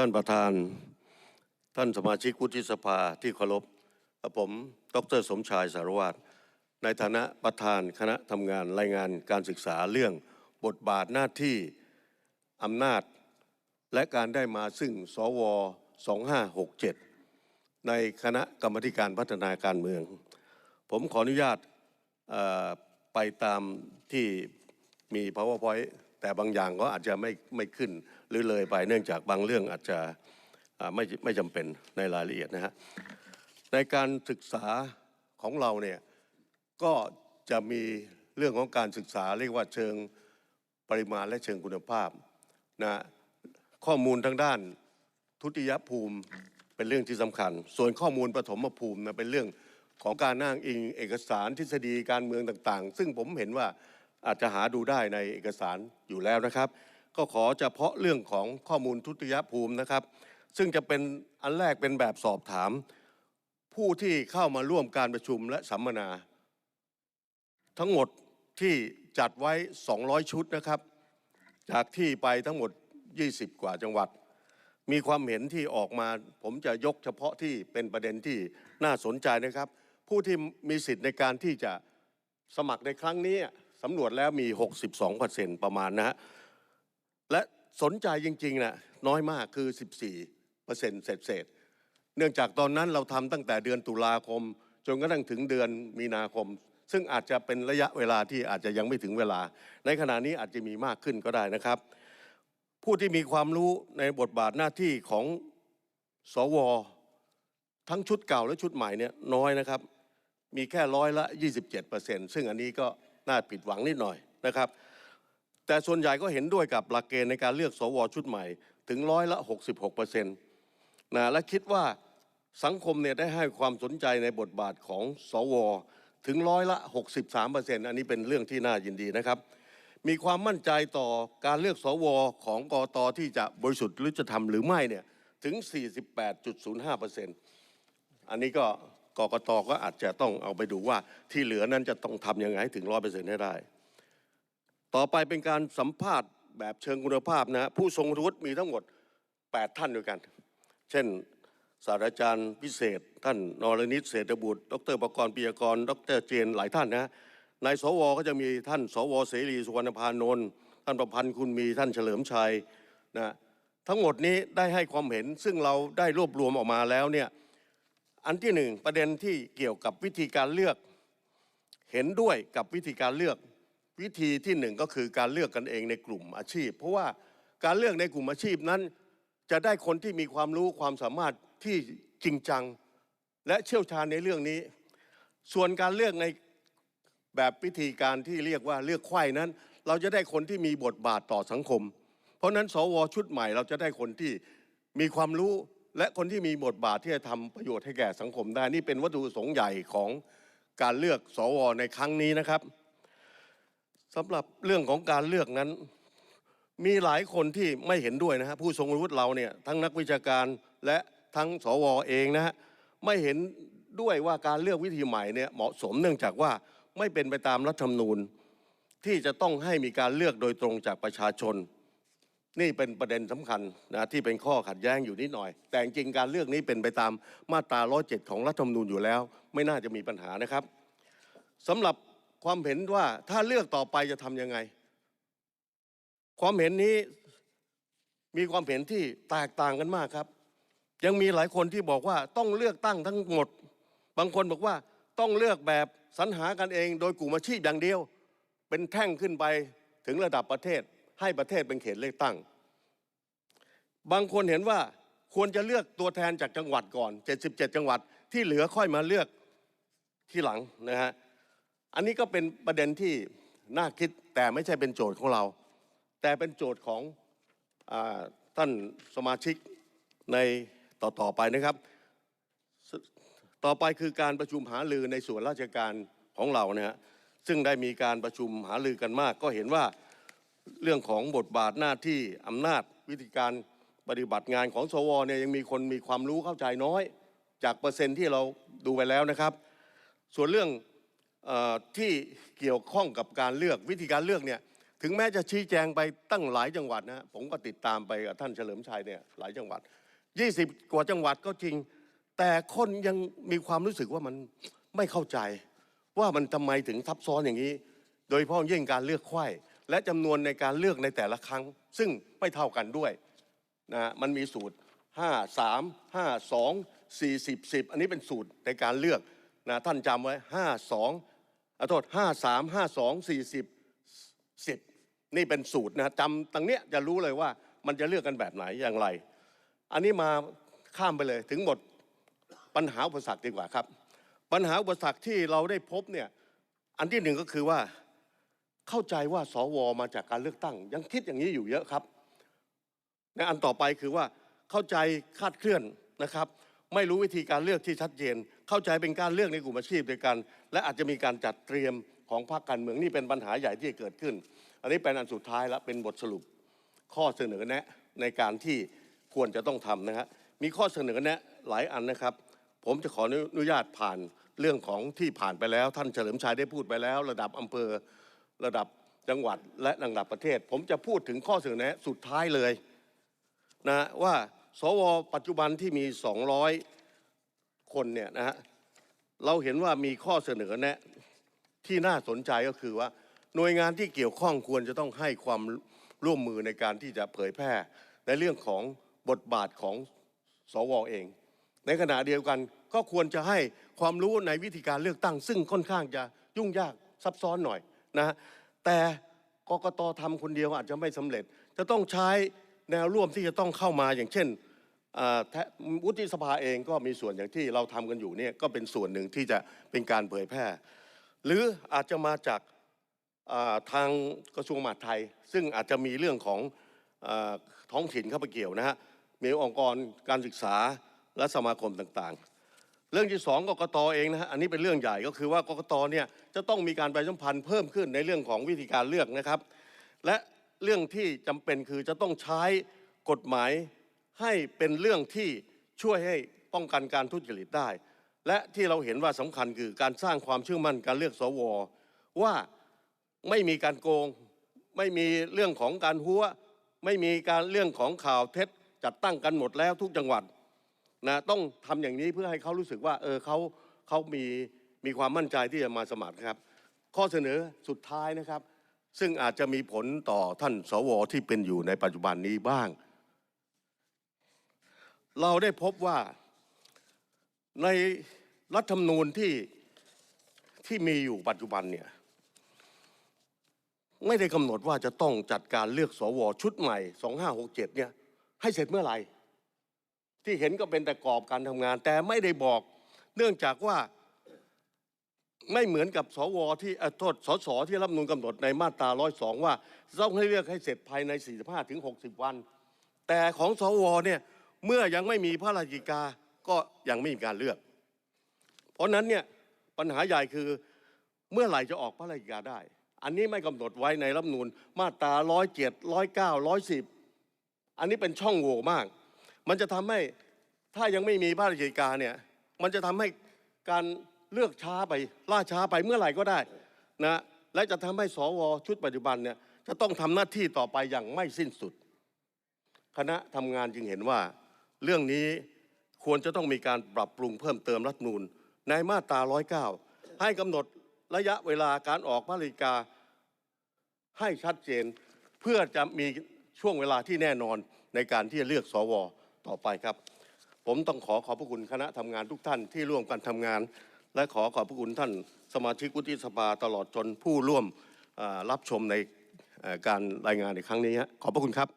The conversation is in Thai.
ท่านประธาน ท่านสมาชิกวุฒิสภาที่เคารพผม ดรสมชายสารวัตรในฐานะประธานคณะทำงานรายงานการศึกษาเรื่องบทบาทหน้าที่อำนาจ และการได้มาซึ่งสว 2567 ในคณะกรรมการพัฒนาการเมือง ผมขออนุญาตไปตามที่มี powerpoint แต่บางอย่างก็อาจจะไม่ไม่ขึ้น หรือเลยไปเนื่องจากบางเรื่องอาจจะไม่ไม่จำเป็นในรายละเอียดนะฮะในการศึกษาของเราเนี่ยก็จะมีเรื่องของการศึกษาเรียกว่าเชิงปริมาณและเชิงคุณภาพนะข้อมูลทางด้านทุติยภูมิเป็นเรื่องที่สำคัญ ส่วนข้อมูลปฐมภูมินะเป็นเรื่องของการนั่งอิงเอกสารทฤษฎีการเมืองต่างๆ ซึ่งผมเห็นว่าอาจจะหาดูได้ในเอกสารอยู่แล้วนะครับ ก็ขอเฉพาะเรื่องของข้อมูลทุติยภูมินะครับ ซึ่งจะเป็นอันแรกเป็นแบบสอบถาม ผู้ที่เข้ามาร่วมการประชุมและสัมมนา ทั้งหมดที่จัดไว้ 200 ชุดนะครับ จากที่ไปทั้งหมด 20 กว่าจังหวัด มีความเห็นที่ออกมา ผมจะยกเฉพาะที่เป็นประเด็นที่น่าสนใจนะครับ ผู้ที่มีสิทธิ์ในการที่จะสมัครในครั้งนี้สำรวจแล้วมี 62%ประมาณนะฮะ และสนใจจริงๆนะน้อยมากคือ 14%เศษเศษเนื่องจากตอนนั้นเราทำตั้งแต่เดือนตุลาคม จนกระทั่งถึงเดือนมีนาคม ซึ่งอาจจะเป็นระยะเวลาที่อาจจะยังไม่ถึงเวลา ในขณะนี้อาจจะมีมากขึ้นก็ได้นะครับ ผู้ที่มีความรู้ในบทบาทหน้าที่ของสว ทั้งชุดเก่าและชุดใหม่เนี่ยน้อยนะครับ มีแค่ร้อยละ 27%ซึ่งอันนี้ก็น่าผิดหวังนิดหน่อยนะครับ แต่ส่วนใหญ่ก็เห็นด้วยกับหลักเกณฑ์ในการเลือกสวชุดใหม่ถึงร้อยละ66%นะและคิดว่าสังคมเนี่ยได้ให้ความสนใจในบทบาทของสว ถึงร้อยละ 63%อันนี้เป็นเรื่องที่น่ายินดีนะครับ มีความมั่นใจต่อการเลือกสวของกตที่จะบริสุทธิ์หรือจะทำหรือไม่เนี่ยถึง 48.05%อันนี้ก็กกตก็อาจจะต้องเอาไปดูว่าที่เหลือนั้นจะต้องทำยังไงให้ถึง100%ให้ได้ ต่อไปเป็นการสัมภาษณ์แบบเชิงคุณภาพนะผู้ทรงวุฒิมีทั้งหมด 8 ท่านด้วยกัน เช่น ศาสตราจารย์พิเศษ ท่านนรนิตเศรษฐบุตร ดรประกรณ์ปิยกร ดรเจนหลายท่านนะฮะในสวก็จะมีท่านสวเสรีสุวรรณพานนท์ท่านประพันธ์คุณมีท่านเฉลิมชัยนะทั้งหมดนี้ได้ให้ความเห็นซึ่งเราได้รวบรวมออกมาแล้วเนี่ยอันที่หนึ่งประเด็นที่เกี่ยวกับวิธีการเลือก เห็นด้วยกับวิธีการเลือก วิธีที่หนึ่งก็คือการเลือกกันเองในกลุ่มอาชีพ เพราะว่าการเลือกในกลุ่มอาชีพนั้น จะได้คนที่มีความรู้ความสามารถที่จริงจัง และเชี่ยวชาญในเรื่องนี้ ส่วนการเลือกในแบบวิธีการที่เรียกว่าเลือกไข้นั้น เราจะได้คนที่มีบทบาทต่อสังคม เพราะฉะนั้นสวชุดใหม่เราจะได้คนที่มีความรู้และคนที่มีบทบาทที่จะทำประโยชน์ให้แก่สังคมได้นี่เป็นวัตถุประสงค์ใหญ่ของการเลือกสวในครั้งนี้นะครับ สำหรับเรื่องของการเลือกนั้น มีหลายคนที่ไม่เห็นด้วยนะฮะผู้ทรงวุฒิเราเนี่ยทั้งนักวิชาการและทั้งสวเองนะฮะไม่เห็นด้วยว่าการเลือกวิธีใหม่เนี่ยเหมาะสมเนื่องจากว่าไม่เป็นไปตามรัฐธรรมนูญ ที่จะต้องให้มีการเลือกโดยตรงจากประชาชน นี่เป็นประเด็นสำคัญนะที่เป็นข้อขัดแย้งอยู่นิดหน่อย แต่จริงการเลือกนี้เป็นไปตามมาตรา 107 ของรัฐธรรมนูญอยู่แล้ว ไม่น่าจะมีปัญหานะครับสำหรับ ความเห็นว่าถ้าเลือกต่อไปจะทำยังไง ความเห็นนี้มีความเห็นที่แตกต่างกันมากครับ ยังมีหลายคนที่บอกว่าต้องเลือกตั้งทั้งหมด บางคนบอกว่าต้องเลือกแบบสรรหากันเองโดยกลุ่มอาชีพอย่างเดียว เป็นแท่งขึ้นไปถึงระดับประเทศ ให้ประเทศเป็นเขตเลือกตั้ง บางคนเห็นว่าควรจะเลือกตัวแทนจากจังหวัดก่อน 77 จังหวัดที่เหลือค่อยมาเลือกที่หลังนะฮะ อันนี้ก็เป็นประเด็นที่น่าคิดแต่ไม่ใช่เป็นโจทย์ของเรา แต่เป็นโจทย์ของอท่านสมาชิกในต่อต่อไปนะครับ ต่อไปคือการประชุมหารือในส่วนราชการของเรานะฮะซึ่งได้มีการประชุมหารือกันมาก ก็เห็นว่าเรื่องของบทบาทหน้าที่อำนาจวิธีการปฏิบัติงานของสวเนี่ยยังมีคนมีความรู้เข้าใจน้อย จากเปอร์เซ็นต์ที่เราดูไปแล้วนะครับ ส่วนเรื่อง ที่เกี่ยวข้องกับการเลือกวิธีการเลือกเนี่ยถึงแม้จะชี้แจงไปตั้งหลายจังหวัดนะผมก็ติดตามไปกับท่านเฉลิมชัยเนี่ยหลายจังหวัด 20 กว่าจังหวัดก็จริง แต่คนยังมีความรู้สึกว่ามันไม่เข้าใจ ว่ามันทำไมถึงทับซ้อนอย่างนี้ โดยเฉพาะยิ่งการเลือกไข้และจำนวนในการเลือกในแต่ละครั้ง ซึ่งไม่เท่ากันด้วยนะมันมีสูตร 5 3 5 2 40 10 อันนี้เป็นสูตรในการเลือกนะท่านจำไว้ 5 2 อาโทษ5 3 5 2 40 10นี่เป็นสูตรนะจำตรงเนี้ยจะรู้เลยว่ามันจะเลือกกันแบบไหนอย่างไร อันนี้มาข้ามไปเลยถึงหมดปัญหาอุปสรรคดีกว่าครับ ปัญหาอุปสรรคที่เราได้พบเนี่ยอันที่หนึ่งก็คือว่าเข้าใจว่าสวมาจากการเลือกตั้ง ยังคิดอย่างนี้อยู่เยอะครับในอันต่อไปคือว่าเข้าใจคาดเคลื่อนนะครับ ไม่รู้วิธีการเลือกที่ชัดเจน เข้าใจเป็นการเลือกในกลุ่มอาชีพเด้วกัน และอาจจะมีการจัดเตรียมของพรรคการเมืองนี่เป็นปัญหาใหญ่ที่เกิดขึ้น อันนี้เป็นอันสุดท้ายแล้วเป็นบทสรุป ข้อเสนอแนะในการที่ควรจะต้องทำนะฮะมีข้อเสนอแนะหลายอันนะครับ ผมจะขออนุญาตผ่านเรื่องของที่ผ่านไปแล้ว ท่านเฉลิมชัยได้พูดไปแล้ว ระดับอำเภอระดับจังหวัดและระดับประเทศ ผมจะพูดถึงข้อเสนอแนะสุดท้ายเลยนะว่า สวปัจจุบันที่มี 200 คนเนี่ยนะฮะเราเห็นว่ามีข้อเสนอแนะที่น่าสนใจก็คือว่า หน่วยงานที่เกี่ยวข้องควรจะต้องให้ความร่วมมือในการที่จะเผยแพร่ในเรื่องของบทบาทของสวเอง ในขณะเดียวกันก็ควรจะให้ความรู้ในวิธีการเลือกตั้ง ซึ่งค่อนข้างจะยุ่งยากซับซ้อนหน่อยนะแต่กกตทำคนเดียวอาจจะไม่สำเร็จ จะต้องใช้แนวร่วมที่จะต้องเข้ามาอย่างเช่น วุฒิสภาเองก็มีส่วนอย่างที่เราทำกันอยู่เนี่ยก็เป็นส่วนหนึ่งที่จะเป็นการเผยแพร่ หรืออาจจะมาจากทางกระทรวงมหาดไทย ซึ่งอาจจะมีเรื่องของอท้องถิ่นเข้าไปเกี่ยวนะฮะมีองค์กรการศึกษาและสมาคมต่างๆ เรื่องที่สองกกตเองนะฮะอันนี้เป็นเรื่องใหญ่ก็คือว่ากกตเนี่ยจะต้องมีการประชาสัมพันธ์เพิ่มขึ้นในเรื่องของวิธีการเลือกนะครับ และเรื่องที่จำเป็นคือจะต้องใช้กฎหมาย ให้เป็นเรื่องที่ช่วยให้ป้องกันการทุจริตได้ และที่เราเห็นว่าสำคัญคือการสร้างความเชื่อมั่นการเลือกสวว่าไม่มีการโกง ไม่มีเรื่องของการหัว ไม่มีการเรื่องของข่าวเท็จจัดตั้งกันหมดแล้วทุกจังหวัดนะต้องทำอย่างนี้เพื่อให้เขารู้สึกว่าเออเขาเขามีมีความมั่นใจที่จะมาสมัครครับ ข้อเสนอสุดท้ายนะครับ ซึ่งอาจจะมีผลต่อท่านสวที่เป็นอยู่ในปัจจุบันนี้บ้าง เราได้พบว่าในรัฐธรรมนูญที่ที่มีอยู่ปัจจุบันเนี่ยไม่ได้กำหนดว่าจะต้องจัดการเลือกสวชุดใหม่ 2567 เนี่ย ให้เสร็จเมื่อไหร่ ที่เห็นก็เป็นแต่กรอบการทำงาน แต่ไม่ได้บอกเนื่องจากว่าไม่เหมือนกับสวที่โทษสสที่รัฐธรรมนูญกำหนดในมาตรา 102 ว่าต้องให้เลือกให้เสร็จภายใน 45ถึง60 วัน แต่ของสวเนี่ย เมื่อยังไม่มีพระราชกิจกาก็ยังไม่มีการเลือก เพราะนั้นเนี่ยปัญหาใหญ่คือเมื่อไหร่จะออกพระราชกิจกาได้ อันนี้ไม่กำหนดไว้ในรัฐธรรมนูญมาตรา107 109 110อันนี้เป็นช่องโหว่มาก มันจะทำให้ถ้ายังไม่มีพระราชกิจกาเนี่ยมันจะทำให้การเลือกช้าไปล่าช้าไปเมื่อไหร่ก็ได้นะและจะทำให้สวชุดปัจจุบันเนี่ยจะต้องทำหน้าที่ต่อไปอย่างไม่สิ้นสุด คณะทำงานจึงเห็นว่า เรื่องนี้ควรจะต้องมีการปรับปรุงเพิ่มเติมรัฐมนูญในมาตรา 109 ให้กำหนดระยะเวลาการออกพริกาให้ชัดเจน เพื่อจะมีช่วงเวลาที่แน่นอนในการที่จะเลือกสวต่อไปครับ ผมต้องขอขอบพระคุณคณะทำงานทุกท่านที่ร่วมกันทำงาน และขอขอบพระคุณท่านสมาชิกวุฒิสภาตลอดจนผู้ร่วมรับชมในการรายงานในครั้งนี้ ขอบพระคุณครับ